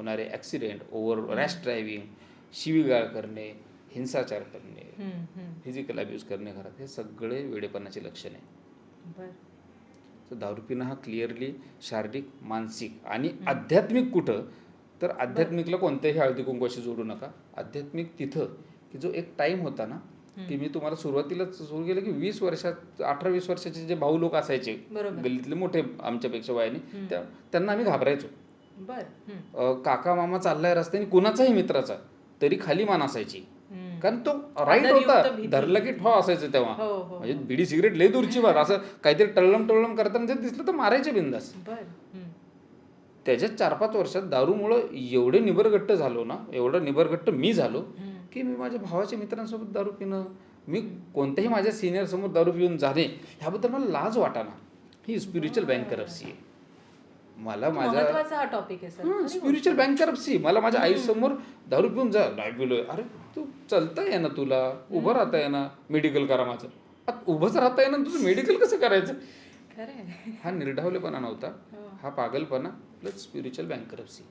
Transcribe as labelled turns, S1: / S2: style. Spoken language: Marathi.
S1: होणारे ॲक्सिडेंट ओव्हर रॅश ड्रायव्हिंग शिवीगाळ करणे हिंसाचार करणे. फिजिकल अब्यूज करणे घरात हे सगळे वेडेपणाचे लक्षण आहे. तर दारू पिणं हा क्लिअरली शारीरिक मानसिक आणि आध्यात्मिक कुठं? तर आध्यात्मिकला कोणत्याही हळदी कुंकवाशी जोडू नका. आध्यात्मिक तिथं की जो एक टाइम होता ना की मी तुम्हाला सुरुवातीलाच सुरू केलं की वीस वर्षात अठरा वीस वर्षाचे जे भाऊ लोक असायचे. गल्लीतले मोठे आमच्यापेक्षा वयाने त्या त्यांना आम्ही घाबरायचो.
S2: बर.
S1: काका मामा चाललाय रस्त्याने कुणाचाही मित्राचा तरी खाली मान असायची. कारण तो राईट होता. धरलं की ठो असायचं तेव्हा.
S2: हो, हो,
S1: म्हणजे बिडी सिगरेट लय दूरची बात. असं काहीतरी टळलम टळलम करताना जर दिसलं तर मारायचे बिंदास.
S2: बर हम्म.
S1: त्याच्या चार पाच वर्षात दारूमुळं एवढे निबरगट्ट झालो ना एवढं निबरगट्ट मी झालो की मी माझ्या भावाच्या मित्रांसोबत दारू पिणं मी कोणत्याही माझ्या सिनियर समोर दारू पिऊन जाणे ह्याबद्दल मला लाज वाटाना. ही स्पिरिच्युअल बँकरप्सी आहे मला माझ्या
S2: महत्त्वाचा हा टॉपिक आहे
S1: स्पिरिच्युअल बँकरप्सी मला माझ्या आईसमोर दारू पिऊन जा. नाही पिलोय. अरे तू चालता आहे ना तुला. उभं राहता आहे ना मेडिकल करा माझं उभंच राहता ना तुझं मेडिकल कसं करायचं? हा निर्ढावलेपणा नव्हता. हा. पागलपणा प्लस स्पिरिच्युअल बँकरप्सी